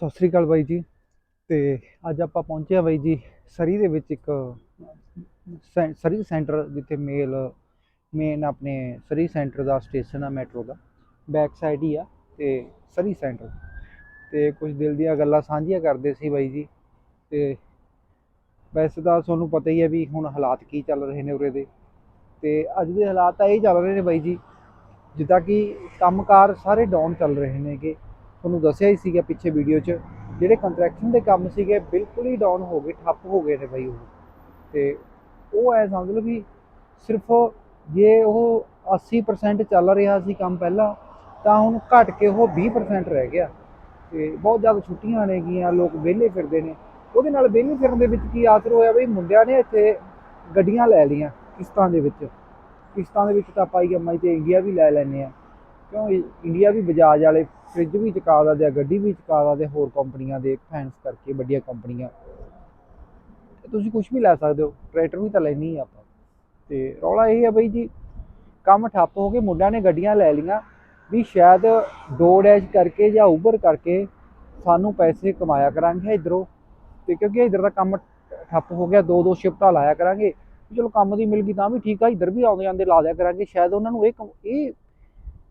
ਸਤਿ ਸ੍ਰੀ ਅਕਾਲ ਬਾਈ ਜੀ। ਤੇ ਅੱਜ ਆਪਾਂ ਪਹੁੰਚੇ ਆ ਬਾਈ ਜੀ ਸਰੀ ਦੇ ਵਿੱਚ ਇੱਕ, ਸੈ- ਸਰੀ ਸੈਂਟਰ ਜਿੱਥੇ ਮੇਲ, ਮੇਨ ਆਪਣੇ ਸਰੀ ਸੈਂਟਰ ਦਾ ਸਟੇਸ਼ਨ ਆ ਮੈਟਰੋ ਦਾ। ਬੈਕ ਸਾਈਡ ਹੀ ਆ ਤੇ ਸਰੀ ਸੈਂਟਰ। ਤੇ ਕੁਝ ਦਿਲ ਦੀਆਂ ਗੱਲਾਂ ਸਾਂਝੀਆਂ ਕਰਦੇ ਸੀ ਬਾਈ ਜੀ। ਤੇ ਵੈਸੇ ਤਾਂ ਤੁਹਾਨੂੰ ਪਤਾ ਹੀ ਹੈ ਵੀ ਹੁਣ ਹਾਲਾਤ ਕੀ ਚੱਲ ਰਹੇ ਨੇ ਉਰੇ ਦੇ। ਤੇ ਅੱਜ ਦੇ ਹਾਲਾਤ ਤਾਂ ਇਹ ਚੱਲ ਰਹੇ ਨੇ ਬਾਈ ਜੀ, ਜਿੱਦਾਂ ਕਿ ਕੰਮਕਾਰ ਸਾਰੇ ਡਾਊਨ ਚੱਲ ਰਹੇ ਨੇਗੇ। ਤੁਹਾਨੂੰ ਦੱਸਿਆ ਹੀ ਸੀਗਾ ਪਿੱਛੇ ਵੀਡੀਓ 'ਚ, ਜਿਹੜੇ ਕੰਟਰੈਕਸ਼ਨ ਦੇ ਕੰਮ ਸੀਗੇ ਬਿਲਕੁਲ ਹੀ ਡਾਊਨ ਹੋ ਗਏ, ਠੱਪ ਹੋ ਗਏ ਨੇ ਬਈ ਉਹ। ਤੇ ਉਹ ਐ ਸਮਝ ਲਓ ਵੀ ਸਿਰਫ ਜੇ ਉਹ 80% ਚੱਲ ਰਿਹਾ ਸੀ ਕੰਮ ਪਹਿਲਾਂ, ਤਾਂ ਹੁਣ ਘਟ ਕੇ ਉਹ 20% ਰਹਿ ਗਿਆ। ਤੇ ਬਹੁਤ ਜ਼ਿਆਦਾ ਛੁੱਟੀਆਂ ਨੇਗੀਆਂ ਲੋਕ ਵਿਹਲੇ ਫਿਰਦੇ ਨੇ। ਉਹਦੇ ਨਾਲ ਵਿਹਲੇ ਫਿਰਨ ਦੇ ਵਿੱਚ ਕੀ ਆਸਰ ਹੋਇਆ ਬਈ ਮੁੰਡਿਆਂ ਨੇ ਇੱਥੇ ਗੱਡੀਆਂ ਲੈ ਲਈਆਂ ਕਿਸ਼ਤਾਂ ਦੇ ਵਿੱਚ। ਕਿਸ਼ਤਾਂ ਦੇ ਵਿੱਚ ਤਾਂ ਆਪਾਂ ਈਐਮਆਈ ਤੇ ਇੰਡੀਆ ਵੀ ਲੈ ਲੈਨੇ ਆ ਕਿਉਂ? ਇੰਡੀਆ ਵੀ ਬਜਾਜ ਵਾਲੇ ਫ੍ਰਿਜ ਵੀ ਚੁਕਾ ਦਿੰਦੇ ਆ ਗੱਡੀ ਵੀ ਚੁਕਾ ਦਾ ਆ ਹੋਰ ਕੰਪਨੀਆਂ ਦੇ ਫੈਨਸ ਕਰਕੇ ਵੱਡੀਆਂ ਕੰਪਨੀਆਂ। ਤੇ ਤੁਸੀਂ ਕੁਝ ਵੀ ਲੈ ਸਕਦੇ ਹੋ, ਟਰੈਕਟਰ ਵੀ ਤਾਂ ਲੈਣੀ ਆ ਆਪਾਂ। ਤੇ ਰੌਲਾ ਇਹ ਆ ਬਈ ਜੀ, ਕੰਮ ਠੱਪ ਹੋ ਕੇ ਮੁੰਡਿਆਂ ਨੇ ਗੱਡੀਆਂ ਲੈ ਲਈਆਂ ਵੀ ਸ਼ਾਇਦ ਡੋ ਡੈਸ਼ ਕਰਕੇ ਜਾਂ ਉਬਰ ਕਰਕੇ ਸਾਨੂੰ ਪੈਸੇ ਕਮਾਇਆ ਕਰਾਂਗੇ ਇਧਰੋਂ। ਤੇ ਕਿਉਂਕਿ ਇਧਰ ਦਾ ਕੰਮ ਠੱਪ ਹੋ ਗਿਆ, ਦੋ ਦੋ ਸ਼ਿਫਟਾਂ ਲਾਇਆ ਕਰਾਂਗੇ। ਵੀ ਚਲੋ ਕੰਮ ਦੀ ਮਿਲ ਗਈ ਤਾਂ ਵੀ ਠੀਕ ਆ, ਇਧਰ ਵੀ ਆਉਂਦੇ ਜਾਂਦੇ ਲਾ ਦਿਆ ਕਰਾਂਗੇ। ਸ਼ਾਇਦ ਉਹਨਾਂ ਨੂੰ ਇਹ ਕਮ- ਇਹ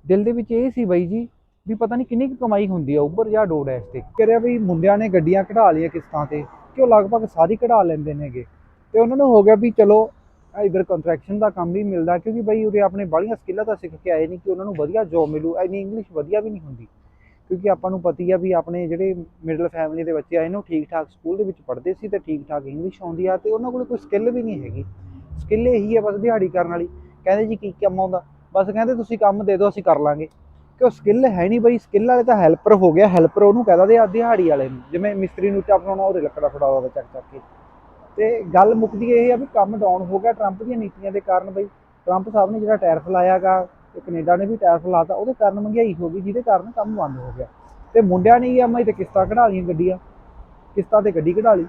ਦਿਲ ਦੇ ਵਿੱਚ ਇਹ ਸੀ ਬਾਈ ਜੀ ਵੀ ਪਤਾ ਨਹੀਂ ਕਿੰਨੀ ਕੁ ਕਮਾਈ ਹੁੰਦੀ ਆ ਉਬਰ ਜਾਂ ਡੋਡੈਸ ਤੇ। ਕਹਿ ਰਿਹਾ ਵੀ ਮੁੰਡਿਆਂ ਨੇ ਗੱਡੀਆਂ ਕਢਾ ਲਈਆਂ ਕਿਸ਼ਤਾਂ ਤੇ ਕਿ ਉਹ ਲਗਭਗ ਸਾਰੀ ਕਢਾ ਲੈਂਦੇ ਨੇਗੇ ਤੇ ਉਹਨਾਂ ਨੂੰ ਹੋ ਗਿਆ ਵੀ ਚਲੋ ਇਧਰ ਕੰਟਰੈਕਸ਼ਨ ਦਾ ਕੰਮ ਵੀ ਮਿਲਦਾ ਕਿਉਂਕਿ ਬਈ ਉਰੇ ਆਪਣੇ ਬਾਹਲੀਆਂ ਸਕਿੱਲਾਂ ਤਾਂ ਸਿੱਖ ਕੇ ਆਏ ਨਹੀਂ ਕਿ ਉਹਨਾਂ ਨੂੰ ਵਧੀਆ ਜੋਬ ਮਿਲੂ। ਐਨੀ ਇੰਗਲਿਸ਼ ਵਧੀਆ ਵੀ ਨਹੀਂ ਹੁੰਦੀ। ਕਿਉਂਕਿ ਆਪਾਂ ਨੂੰ ਪਤੀ ਆ ਵੀ ਆਪਣੇ ਜਿਹੜੇ ਮਿਡਲ ਫੈਮਿਲੀ ਦੇ ਬੱਚੇ ਆਏ ਨੇ, ਉਹ ਠੀਕ ਠਾਕ ਸਕੂਲ ਦੇ ਵਿੱਚ ਪੜ੍ਹਦੇ ਸੀ ਤੇ ਠੀਕ ਠਾਕ ਇੰਗਲਿਸ਼ ਆਉਂਦੀ ਆ ਤੇ ਉਹਨਾਂ ਕੋਲ ਕੋਈ ਸਕਿੱਲ ਵੀ ਨਹੀਂ ਹੈਗੀ। ਸਕਿੱਲ ਇਹੀ ਆ ਬਸ ਦਿਹਾੜੀ ਕਰਨ ਵਾਲੀ। ਕਹਿੰਦੇ ਜੀ ਕੀ ਕੰਮ ਆਉਂਦਾ? ਬਸ ਕਹਿੰਦੇ ਤੁਸੀਂ ਕੰਮ ਦੇ ਦਿਓ, ਅਸੀਂ ਕਰ ਲਾਂਗੇ। ਕਿ ਉਹ ਸਕਿੱਲ ਹੈ ਨਹੀਂ ਬਈ ਸਕਿੱਲ ਵਾਲੇ ਤਾਂ ਹੈਲਪਰ ਹੋ ਗਿਆ ਹੈਲਪਰ ਉਹਨੂੰ ਕਹਿ ਦਿੰਦੇ ਆ ਦਿਹਾੜੀ ਵਾਲੇ ਨੂੰ। ਜਿਵੇਂ ਮਿਸਤਰੀ ਨੂੰ ਇੱਟਾਂ ਫੜਾਉਣਾ ਉਹਦੇ ਲੱਕੜਾ ਫੜਾਉਂਦਾ ਚੱਕ ਚੱਕ ਕੇ। ਤੇ ਗੱਲ ਮੁੱਕਦੀ ਇਹ ਆ ਵੀ ਕੰਮ ਡਾਊਨ ਹੋ ਗਿਆ ਟਰੰਪ ਦੀਆਂ ਨੀਤੀਆਂ ਦੇ ਕਾਰਨ ਬਈ। ਟਰੰਪ ਸਾਹਿਬ ਨੇ ਜਿਹੜਾ ਟੈਰਿਫ ਲਾਇਆਗਾ, ਤੇ ਕੈਨੇਡਾ ਨੇ ਵੀ ਟੈਰਿਫ ਲਾਤਾ, ਉਹਦੇ ਕਾਰਨ ਮਹਿੰਗਾਈ ਹੋ ਗਈ, ਜਿਹਦੇ ਕਾਰਨ ਕੰਮ ਬੰਦ ਹੋ ਗਿਆ। ਤੇ ਮੁੰਡਿਆਂ ਨੇ ਈਐਮਆਈ ਤੇ ਕਿਸ਼ਤਾਂ ਕਢਾ ਲਈਆਂ ਗੱਡੀਆਂ, ਕਿਸ਼ਤਾਂ ਤੇ ਗੱਡੀ ਕਢਾ ਲਈ।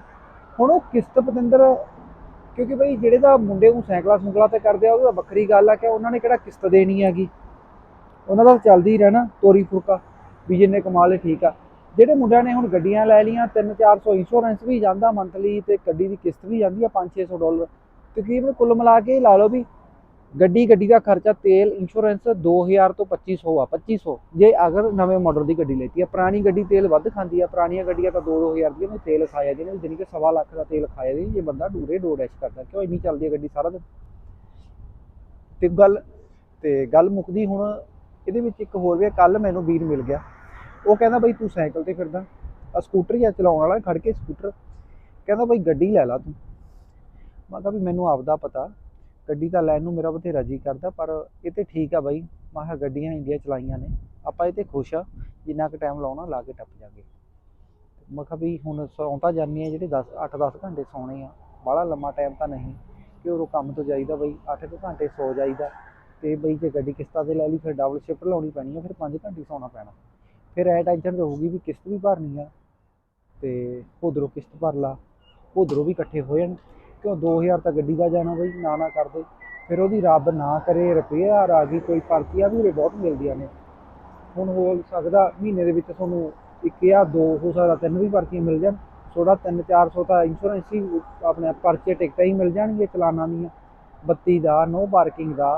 ਹੁਣ ਉਹ ਕਿਸ਼ਤ ਪਤਿੰਦਰ, ਕਿਉਂਕਿ ਬਈ ਜਿਹੜੇ ਦਾ ਮੁੰਡੇ ਨੂੰ ਸਾਈਕਲਾਂ ਸੁੰਕਲਾਂ ਤੇ ਕਰਦੇ ਆ ਉਹ ਤਾਂ ਵੱਖਰੀ ਗੱਲ ਆ ਕਿ ਉਹਨਾਂ ਨੇ ਕਿਹੜਾ ਕਿਸ਼ਤ ਦੇਣੀ ਹੈਗੀ। ਉਹਨਾਂ ਦਾ ਚੱਲਦੀ ਰਹਿਣਾ, ਤੋਰੀ ਫੁਰਕਾ, ਵੀ ਜਿੰਨੇ ਕਮਾ ਲਏ ਠੀਕ ਆ। ਜਿਹੜੇ ਮੁੰਡਿਆਂ ਨੇ ਹੁਣ ਗੱਡੀਆਂ ਲੈ ਲਈਆਂ 3-400 ਇੰਸ਼ੋਰੈਂਸ ਵੀ ਜਾਂਦਾ ਮੰਥਲੀ ਤੇ ਗੱਡੀ ਦੀ ਕਿਸ਼ਤ ਵੀ ਜਾਂਦੀ ਆ 5-600 ਡਾਲਰ ਤਕਰੀਬਨ ਕੁੱਲ ਮਿਲਾ ਕੇ ਲਾ ਲਓ ਵੀ ਗੱਡੀ ਗੱਡੀ ਦਾ ਖਰਚਾ ਤੇਲ ਇੰਸ਼ੋਰੈਂਸ 2000 ਤੋਂ 2500 ਆ 2500 ਜੇ ਅਗਰ ਨਵੇਂ ਮਾਡਲ ਦੀ ਗੱਡੀ ਲੈਤੀ ਆ, ਪੁਰਾਣੀ ਗੱਡੀ ਤੇਲ ਵੱਧ ਖਾਂਦੀ ਆ, ਪੁਰਾਣੀਆਂ ਗੱਡੀਆਂ ਤਾਂ 2-2000 ਦੀਆਂ ਨੇ, ਤੇਲ ਖਾਇਆ ਜਿਹਨੇ ਜਿੰਨੀ ਕਿ ਸਵਾ ਲੱਖ ਦਾ ਤੇਲ ਖਾਇਆ ਜੀ ਜੇ ਬੰਦਾ ਡੂਰੇ ਡੋ ਡੈਸ਼ ਕਰਦਾ, ਕਿਉਂ ਇੰਨੀ ਚੱਲਦੀ ਆ ਗੱਡੀ ਸਾਰਾ ਦਿਨ? ਤੇ ਗੱਲ ਤੇ ਗੱਲ ਮੁੱਕਦੀ ਹੁਣ ਇਹਦੇ ਵਿੱਚ ਇੱਕ ਹੋਰ ਵੀ ਕੱਲ ਮੈਨੂੰ ਵੀਰ ਮਿਲ ਗਿਆ। ਉਹ ਕਹਿੰਦਾ ਬਈ ਤੂੰ ਸਾਈਕਲ ਤੇ ਫਿਰਦਾ ਆ ਸਕੂਟਰ ਹੀ ਆ, ਚਲਾਉਣ ਵਾਲਾ ਖੜ ਕੇ ਸਕੂਟਰ। ਕਹਿੰਦਾ ਬਈ ਗੱਡੀ ਲੈ ਲਾ ਤੂੰ। ਮੈਂ ਕਿਹਾ ਵੀ ਮੈਨੂੰ ਆਪਦਾ ਪਤਾ, ਗੱਡੀ ਤਾਂ ਲੈਣ ਨੂੰ ਮੇਰਾ ਬਥੇਰਾ ਜੀ ਕਰਦਾ, ਪਰ ਇਹ ਤੇ ਠੀਕ ਆ ਬਾਈ। ਮੈਂ ਕਿਹਾ ਗੱਡੀਆਂ ਇੰਡੀਆ ਚਲਾਈਆਂ ਨੇ, ਆਪਾਂ ਇਹ ਤੇ ਖੁਸ਼ ਆ, ਜਿੰਨਾ ਕੁ ਟਾਈਮ ਲਾਉਣਾ, ਲਾ ਕੇ ਟੱਪ ਜਾਗੇ। ਮੈਂ ਕਿਹਾ ਵੀ ਹੁਣ ਸੌਂ ਤਾਂ ਜਾਂਦੀ ਆ, ਜਿਹੜੇ 10 8-10 ਘੰਟੇ ਸੌਣੇ ਆ, ਬਾਹਲਾ ਲੰਮਾ ਟਾਈਮ ਤਾਂ ਨਹੀਂ, ਕਿ ਉਰੋਂ ਕੰਮ ਤੋਂ ਜਾਈਦਾ ਬਈ 8 ਕੁ ਘੰਟੇ ਸੌ ਜਾਈਦਾ। ਤੇ ਬਈ ਜੇ ਗੱਡੀ ਕਿਸ਼ਤਾਂ ਤੇ ਲੈ ਲਈ, ਫਿਰ ਡਬਲ ਸ਼ਿਫਟ ਲਾਉਣੀ ਪੈਣੀ ਆ, ਫਿਰ 5 ਘੰਟੇ ਸੌਣਾ ਪੈਣਾ। ਫਿਰ ਐ ਟੈਨਸ਼ਨ ਰਹੂਗੀ ਵੀ ਕਿਸ਼ਤ ਵੀ ਭਰਨੀ ਆ ਤੇ ਉਧਰੋਂ ਕਿਸ਼ਤ ਭਰ ਲਾ, ਉਧਰੋਂ ਵੀ ਇਕੱਠੇ ਹੋ ਜਾਣ। ਕਿਉਂ 2000 ਤਾਂ ਗੱਡੀ ਦਾ ਜਾਣਾ ਬਈ, ਨਾ ਨਾ ਕਰਦੇ ਫਿਰ ਉਹਦੀ ਰੱਬ ਨਾ ਕਰੇ ਰਿਪੇਅਰ ਆ ਗਈ, ਕੋਈ ਪਰਚੀਆਂ ਵੀ ਉਰੇ ਬਹੁਤ ਮਿਲਦੀਆਂ ਨੇ। ਹੁਣ ਹੋ ਸਕਦਾ ਮਹੀਨੇ ਦੇ ਵਿੱਚ ਤੁਹਾਨੂੰ ਇੱਕ ਜਾਂ ਦੋ, ਹੋ ਸਕਦਾ ਤਿੰਨ ਵੀ ਪਰਚੀਆਂ ਮਿਲ ਜਾਣ। ਥੋੜਾ 3-400 ਤਾਂ ਇੰਸ਼ੋਰੈਂਸ ਹੀ ਆਪਣੇ ਪਰਚੇ ਟਿਕਟਾਂ ਹੀ ਮਿਲ ਜਾਣਗੇ ਚਲਾਨਾਂ ਦੀਆਂ। ਬੱਤੀ ਦਾ ਨੋ ਪਾਰਕਿੰਗ ਦਾ।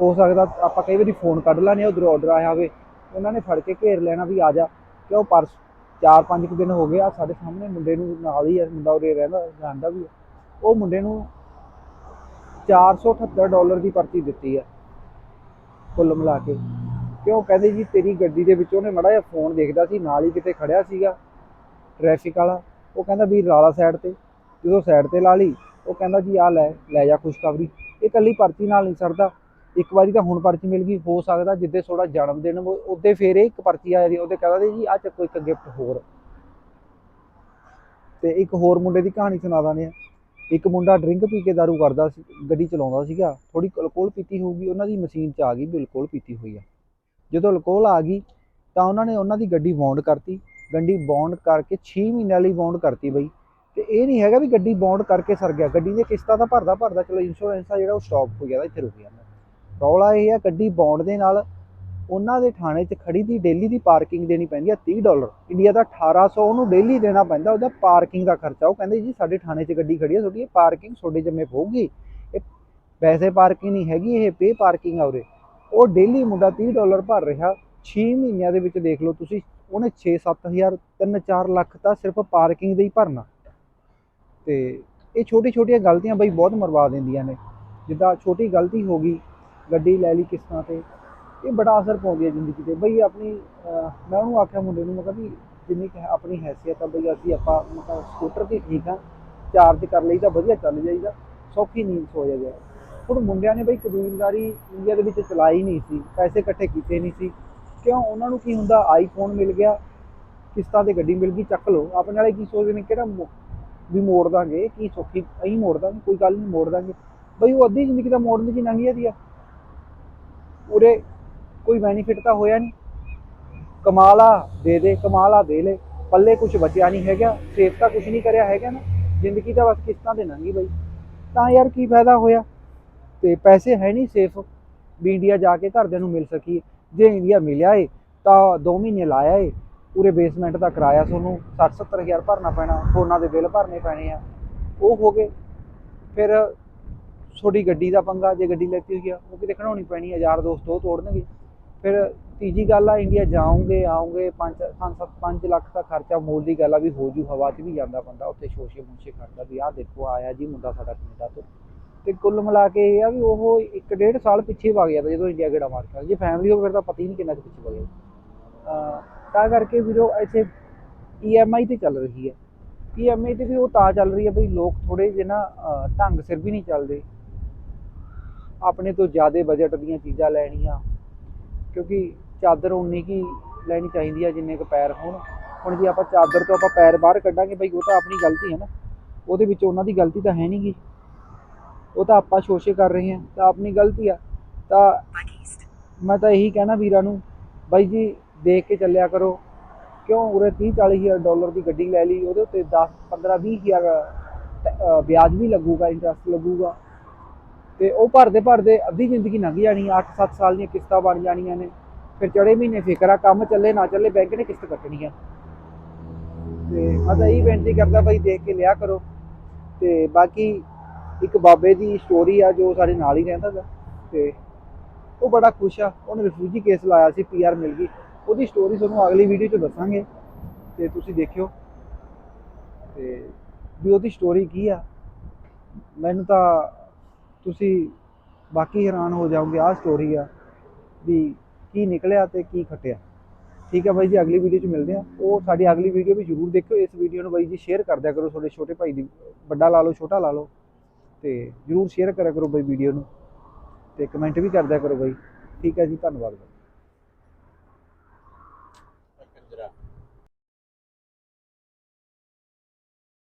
ਹੋ ਸਕਦਾ ਆਪਾਂ ਕਈ ਵਾਰੀ ਫੋਨ ਕੱਢ ਲਾਨੇ ਉਧਰ ਆਰਡਰ ਆਇਆ ਹੋਵੇ ਉਹਨਾਂ ਨੇ ਫੜ ਕੇ ਘੇਰ ਲੈਣਾ ਵੀ ਆ ਜਾ ਕਿ ਉਹ ਪਰਸ ਚਾਰ ਪੰਜ ਕੁ ਦਿਨ ਹੋ ਗਏ ਆ ਸਾਡੇ ਸਾਹਮਣੇ ਮੁੰਡੇ ਨੂੰ ਨਾਲ ਹੀ ਮੁੰਡਾ ਉਰੇ ਰਹਿੰਦਾ, ਜਾਣਦਾ ਵੀ ਉਹ ਮੁੰਡੇ ਨੂੰ 478 ਡਾਲਰ ਦੀ ਪਰਚੀ ਦਿੱਤੀ ਆ, ਕੁੱਲ ਮਿਲਾ ਕੇ। ਕਿਉਂ? ਕਹਿੰਦੇ ਜੀ, ਤੇਰੀ ਗੱਡੀ ਦੇ ਵਿੱਚ ਉਹਨੇ ਮੜਾ ਜਿਹਾ ਫੋਨ ਦੇਖਦਾ ਸੀ, ਨਾਲ ਹੀ ਕਿਤੇ ਖੜਿਆ ਸੀਗਾ ਟ੍ਰੈਫਿਕ ਵਾਲਾ। ਉਹ ਕਹਿੰਦਾ ਵੀ ਲਾਲਾ ਸਾਈਡ ਤੇ। ਜਦੋਂ ਸਾਈਡ ਤੇ ਲਾ ਲਈ, ਉਹ ਕਹਿੰਦਾ ਜੀ ਆ ਲੈ ਲੈ ਜਾ ਖੁਸ਼ਖਬਰੀ। ਇਹ ਕੱਲੀ ਪਰਚੀ ਨਾਲ ਨਹੀਂ ਸਰਦਾ। ਇੱਕ ਵਾਰੀ ਤਾਂ ਹੁਣ ਪਰਚੀ ਮਿਲ ਗਈ, ਹੋ ਸਕਦਾ ਜਿੱਦੇ ਥੋੜਾ ਜਨਮ ਦਿਨ ਉਹਦੇ ਫੇਰ ਇਹ ਇੱਕ ਪਰਚੀ ਆ ਜਾਂਦੀ, ਉਹਦੇ ਕਹਿੰਦਾ ਜੀ ਆ ਚੱਕੋ ਇੱਕ ਗਿਫਟ ਹੋਰ। ਤੇ ਇੱਕ ਹੋਰ ਮੁੰਡੇ ਦੀ ਕਹਾਣੀ ਸੁਣਾ ਦਾਂ ਇੱਕ ਮੁੰਡਾ ਡਰਿੰਕ ਪੀ ਕੇ ਦਾਰੂ ਕਰਦਾ ਸੀ, ਗੱਡੀ ਚਲਾਉਂਦਾ ਸੀਗਾ ਥੋੜੀ ਅਲਕੋਹਲ ਪੀਤੀ ਹੋਊਗੀ, ਉਹਨਾਂ ਦੀ ਮਸ਼ੀਨ 'ਚ ਆ ਗਈ, ਬਿਲਕੁਲ ਪੀਤੀ ਹੋਈ ਆ। ਜਦੋਂ ਅਲਕੋਹਲ ਆ ਗਈ, ਤਾਂ ਉਹਨਾਂ ਨੇ ਉਹਨਾਂ ਦੀ ਗੱਡੀ ਬੌਂਡ ਕਰਤੀ। ਗੱਡੀ ਬੌਂਡ ਕਰਕੇ 6 ਮਹੀਨਿਆਂ ਲਈ ਬੌਂਡ ਕਰਤੀ ਬਈ। ਤੇ ਇਹ ਨਹੀਂ ਹੈਗਾ ਵੀ ਗੱਡੀ ਬੌਂਡ ਕਰਕੇ ਸਰ ਗਿਆ, ਗੱਡੀ ਦੀਆਂ ਕਿਸ਼ਤਾਂ ਤਾਂ ਭਰਦਾ ਭਰਦਾ ਚਲੋ ਇੰਸ਼ੋਰੈਂਸ ਆ ਜਿਹੜਾ ਉਹ ਸਟਾਪ ਹੋ ਗਿਆ, ਇੱਥੇ ਰੁਕ ਜਾਂਦਾ ਰੌਲਾ ਇਹ ਆ ਗੱਡੀ ਬੌਂਡ ਦੇ ਨਾਲ ਉਹਨਾਂ ਦੇ ਥਾਣੇ 'ਚ ਖੜੀ ਦੀ, ਡੇਲੀ ਦੀ ਪਾਰਕਿੰਗ ਦੇਣੀ ਪੈਂਦੀ ਆ 30 ਡਾਲਰ। ਇੰਡੀਆ ਦਾ 1800 ਉਹਨੂੰ ਡੇਲੀ ਦੇਣਾ ਪੈਂਦਾ, ਉਹਦਾ ਪਾਰਕਿੰਗ ਦਾ ਖਰਚਾ। ਉਹ ਕਹਿੰਦੇ ਜੀ ਸਾਡੇ ਥਾਣੇ 'ਚ ਗੱਡੀ ਖੜੀ ਆ, ਤੁਹਾਡੀ ਇਹ ਪਾਰਕਿੰਗ ਤੁਹਾਡੇ ਜਿੰਮੇ ਪਊਗੀ ਇਹ ਪੈਸੇ ਪਾਰਕਿੰਗ ਨਹੀਂ ਹੈਗੀ, ਇਹ ਪੇ ਪਾਰਕਿੰਗ ਆ ਉਰੇ। ਉਹ ਡੇਲੀ ਮੁੰਡਾ 30 ਡਾਲਰ ਭਰ ਰਿਹਾ 6 ਮਹੀਨਿਆਂ ਦੇ ਵਿੱਚ ਦੇਖ ਲਓ ਤੁਸੀਂ, ਉਹਨੇ 6-7000 3-4 ਲੱਖ ਤਾਂ ਸਿਰਫ ਪਾਰਕਿੰਗ ਦੇ ਹੀ ਭਰਨਾ। ਤੇ ਇਹ ਛੋਟੀ ਛੋਟੀਆਂ ਗਲਤੀਆਂ ਬਈ ਬਹੁਤ ਮਰਵਾ ਦਿੰਦੀਆਂ ਨੇ। ਜਿੱਦਾਂ ਛੋਟੀ ਗਲਤੀ ਹੋ ਗਈ ਗੱਡੀ ਲੈ ਲਈ ਕਿਸ਼ਤਾਂ ਤੇ, ਇਹ ਬੜਾ ਅਸਰ ਪਾਉਂਦੀ ਹੈ ਜ਼ਿੰਦਗੀ ਤੇ। ਬਈ ਆਪਣੀ ਮੈਂ ਉਹਨੂੰ ਆਖਿਆ ਮੁੰਡੇ ਨੂੰ, ਮੈਂ ਕਿਹਾ ਵੀ ਜਿੰਨੀ ਕੁ ਆਪਣੀ ਹੈਸੀਅਤ ਆ, ਬਈ ਅਸੀਂ ਆਪਾਂ ਮਤਲਬ ਸਕੂਟਰ ਤੇ ਠੀਕ ਆ, ਚਾਰਜ ਕਰ ਲਈ ਤਾਂ ਵਧੀਆ ਚੱਲ ਜਾਈਦਾ, ਸੌਖੀ ਨੀਂਦ ਸੋ ਜਾਈਦਾ ਹੁਣ ਮੁੰਡਿਆਂ ਨੇ ਬਈ ਕਬੀਲਦਾਰੀ ਇੰਡੀਆ ਦੇ ਵਿੱਚ ਚਲਾਈ ਨਹੀਂ ਸੀ, ਪੈਸੇ ਇਕੱਠੇ ਕੀਤੇ ਨਹੀਂ ਸੀ। ਕਿਉਂ? ਉਹਨਾਂ ਨੂੰ ਕੀ ਹੁੰਦਾ ਆਈਫੋਨ ਮਿਲ ਗਿਆ ਕਿਸ਼ਤਾਂ ਤੇ ਗੱਡੀ ਮਿਲ ਗਈ, ਚੱਕ ਲਓ। ਆਪਣੇ ਵਾਲੇ ਕੀ ਸੋਚਦੇ ਨੇ, ਕਿਹੜਾ ਮੋ- ਵੀ ਮੋੜ ਦਾਂਗੇ ਕੀ ਸੌਖੀ, ਅਸੀਂ ਮੋੜ ਦਾਂਗੇ, ਕੋਈ ਗੱਲ ਨਹੀਂ, ਮੋੜ ਦਾਂਗੇ। ਬਈ ਉਹ ਅੱਧੀ ਜ਼ਿੰਦਗੀ ਤਾਂ ਮੋੜਨ ਦੀ ਲੰਘੀ ਜਾਂਦੀ ਆ। ਉਰੇ ਕੋਈ ਬੈਨੀਫਿਟ ਤਾਂ ਹੋਇਆ ਨਹੀਂ। ਕਮਾਲਾ ਦੇ ਦੇ, ਕਮਾਲਾ ਦੇ ਲੈ। ਪੱਲੇ ਕੁਝ ਬਚਿਆ ਨਹੀਂ ਹੈਗਾ ਸੇਫ ਤਾਂ ਕੁਝ ਨਹੀਂ ਕਰਿਆ ਹੈਗਾ ਨਾ। ਜ਼ਿੰਦਗੀ ਤਾਂ ਬਸ ਕਿਸ਼ਤਾਂ ਦੇ ਲੰਘੀ ਬਈ। ਤਾਂ ਯਾਰ ਕੀ ਫਾਇਦਾ ਹੋਇਆ? ਤੇ ਪੈਸੇ ਹੈ ਨਹੀਂ ਸੇਫ ਵੀ ਇੰਡੀਆ ਜਾ ਕੇ ਘਰਦਿਆਂ ਨੂੰ ਮਿਲ ਸਕੀਏ। ਜੇ ਇੰਡੀਆ ਮਿਲਿਆ ਏ, ਤਾਂ 2 ਮਹੀਨੇ ਲਾਇਆ ਏ। ਪੂਰੇ ਬੇਸਮੈਂਟ ਦਾ ਕਿਰਾਇਆ ਤੁਹਾਨੂੰ 60 70000 ਭਰਨਾ ਪੈਣਾ। ਫੋਨਾਂ ਦੇ ਬਿੱਲ ਭਰਨੇ ਪੈਣੇ ਆ। ਉਹ ਹੋ ਗਏ। ਫਿਰ ਤੁਹਾਡੀ ਗੱਡੀ ਦਾ ਪੰਗਾ ਜੇ ਗੱਡੀ ਲੈਤੀ ਹੋਈ ਆ ਉਹ ਕਿਤੇ ਖੜਾਉਣੀ ਪੈਣੀ ਆ, ਯਾਰ ਦੋਸਤ ਉਹ ਤੋੜਨਗੇ। ਫਿਰ ਤੀਜੀ ਗੱਲ ਆ ਇੰਡੀਆ ਜਾਉਂਗੇ ਆਉਂਗੇ 5 5 5 ਲੱਖ ਦਾ ਖਰਚਾ ਮੂਲ ਦੀ ਗੱਲ ਆ ਵੀ ਹੋ ਜੂ, ਹਵਾ 'ਚ ਵੀ ਜਾਂਦਾ ਬੰਦਾ, ਉੱਥੇ ਸ਼ੋਸ਼ੇ ਮੁੰਸ਼ੇ ਕਰਦਾ ਵੀ ਆਹ ਦੇਖੋ, ਆਇਆ ਜੀ ਮੁੰਡਾ ਸਾਡਾ ਕੈਨੇਡਾ ਤੋਂ। ਤੇ ਕੁੱਲ ਮਿਲਾ ਕੇ ਇਹ ਆ ਵੀ ਉਹ ਇੱਕ ਡੇਢ ਸਾਲ ਪਿੱਛੇ ਵਗ ਜਾਂਦਾ ਜਦੋਂ ਇੰਡੀਆ ਗੇੜਾ ਮਾਰ ਕੇ ਜੇ ਫੈਮਿਲੀ ਹੋਵੇ ਫਿਰ ਤਾਂ ਪਤਾ ਹੀ ਨਹੀਂ ਕਿੰਨਾ ਕੁ ਪਿੱਛੇ ਵਗ ਜਾਂਦਾ ਤਾਂ ਕਰਕੇ ਵੀਰੋ, ਇੱਥੇ ਈਐਮਆਈ ਤੇ ਚੱਲ ਰਹੀ ਹੈ। ਈਐਮਆਈ ਤੇ ਵੀ ਉਹ ਤਾਂ ਚੱਲ ਰਹੀ ਹੈ ਬਈ ਲੋਕ ਥੋੜੇ ਜਿਹੇ ਨਾ ਢੰਗ ਸਿਰ ਵੀ ਨਹੀਂ ਚੱਲਦੇ। ਆਪਣੇ ਤੋਂ ਜ਼ਿਆਦਾ ਬਜਟ ਦੀਆਂ ਚੀਜ਼ਾਂ ਲੈਣੀਆਂ, ਕਿਉਂਕਿ ਚਾਦਰ ਉਨੀ ਕੀ ਲੈਣੀ ਚਾਹੀਦੀ ਆ ਜਿੰਨੇ ਕੁ ਪੈਰ ਹੋਣ। ਹੁਣ ਜੇ ਆਪਾਂ ਚਾਦਰ ਤੋਂ ਆਪਾਂ ਪੈਰ ਬਾਹਰ ਕੱਢਾਂਗੇ, ਬਈ ਉਹ ਤਾਂ ਆਪਣੀ ਗਲਤੀ ਹੈ ਨਾ। ਉਹਦੇ ਵਿੱਚ ਉਹਨਾਂ ਦੀ ਗਲਤੀ ਤਾਂ ਹੈ ਨਹੀਂ ਗੀ। ਉਹ ਤਾਂ ਆਪਾਂ ਸ਼ੋਸ਼ੇ ਕਰ ਰਹੇ ਹਾਂ, ਤਾਂ ਆਪਣੀ ਗਲਤੀ ਆ। ਤਾਂ ਮੈਂ ਤਾਂ ਇਹੀ ਕਹਿਣਾ ਵੀਰਾਂ ਨੂੰ, ਬਾਈ ਜੀ ਦੇਖ ਕੇ ਚੱਲਿਆ ਕਰੋ। ਕਿਉਂ? ਉਰੇ 30 40 ਹਜ਼ਾਰ ਡਾਲਰ ਦੀ ਗੱਡੀ ਲੈ ਲਈ, ਉਹਦੇ ਉੱਤੇ 10 15 20 ਹਜ਼ਾਰ ਵਿਆਜ ਵੀ ਲੱਗੂਗਾ ਇੰਟਰਸਟ ਲੱਗੂਗਾ। ਤੇ ਉਹ ਭਰਦੇ ਭਰਦੇ ਅੱਧੀ ਜ਼ਿੰਦਗੀ ਲੰਘ ਜਾਣੀ 8-7 ਸਾਲ ਦੀਆਂ ਕਿਸ਼ਤਾਂ ਬਣ ਜਾਣੀਆਂ ਨੇ। ਫਿਰ ਚੜੇ ਮਹੀਨੇ ਫਿਕਰ ਆ, ਕੰਮ ਚੱਲੇ, ਨਾ ਚੱਲੇ, ਬੈਂਕ ਨੇ ਕਿਸ਼ਤ ਕੱਟਣੀ ਆ। ਤੇ ਮੈਂ ਤਾਂ ਇਹੀ ਬੇਨਤੀ ਕਰਦਾ ਬਾਈ ਦੇਖ ਕੇ ਲਿਆ ਕਰੋ। ਤੇ ਬਾਕੀ ਇੱਕ ਬਾਬੇ ਦੀ ਸਟੋਰੀ ਆ ਜੋ ਸਾਡੇ ਨਾਲ ਹੀ ਰਹਿੰਦਾ ਗਾ। ਤੇ ਉਹ ਬੜਾ ਖੁਸ਼ ਆ। ਉਹਨੇ ਰਿਫਿਊਜੀ ਕੇਸ ਲਾਇਆ ਸੀ ਪੀਆਰ ਮਿਲ ਗਈ। ਉਹਦੀ ਸਟੋਰੀ ਤੁਹਾਨੂੰ ਅਗਲੀ ਵੀਡੀਓ 'ਚ ਦੱਸਾਂਗੇ। ਤੇ ਤੁਸੀਂ ਦੇਖਿਓ। ਤੇ ਵੀ ਉਹਦੀ ਸਟੋਰੀ ਕੀ ਆ। ਮੈਨੂੰ ਤਾਂ ਤੁਸੀਂ ਬਾਕੀ ਹੈਰਾਨ ਹੋ ਜਾਓਗੇ, ਆਹ ਸਟੋਰੀ ਆ ਵੀ ਕੀ ਨਿਕਲਿਆ ਤੇ ਕੀ ਖਟਿਆ। ਠੀਕ ਹੈ ਬਾਈ ਜੀ, ਅਗਲੀ ਵੀਡੀਓ 'ਚ ਮਿਲਦੇ ਆ। ਉਹ ਸਾਡੀ ਅਗਲੀ ਵੀਡੀਓ ਵੀ ਜਰੂਰ ਦੇਖਿਓ। ਇਸ ਵੀਡੀਓ ਨੂੰ ਬਾਈ ਜੀ ਸ਼ੇਅਰ ਕਰ ਦਿਆ ਕਰੋ ਤੁਹਾਡੇ ਛੋਟੇ ਭਾਈ ਦੀ, ਵੱਡਾ ਲਾ ਲਓ, ਛੋਟਾ ਲਾ ਲਓ। ਤੇ ਜਰੂਰ ਸ਼ੇਅਰ ਕਰਿਆ ਕਰੋ ਬਾਈ ਵੀਡੀਓ ਨੂੰ। ਤੇ ਕਮੈਂਟ ਵੀ ਕਰ ਦਿਆ ਕਰੋ ਬਾਈ। ਠੀਕ ਹੈ ਜੀ, ਧੰਨਵਾਦ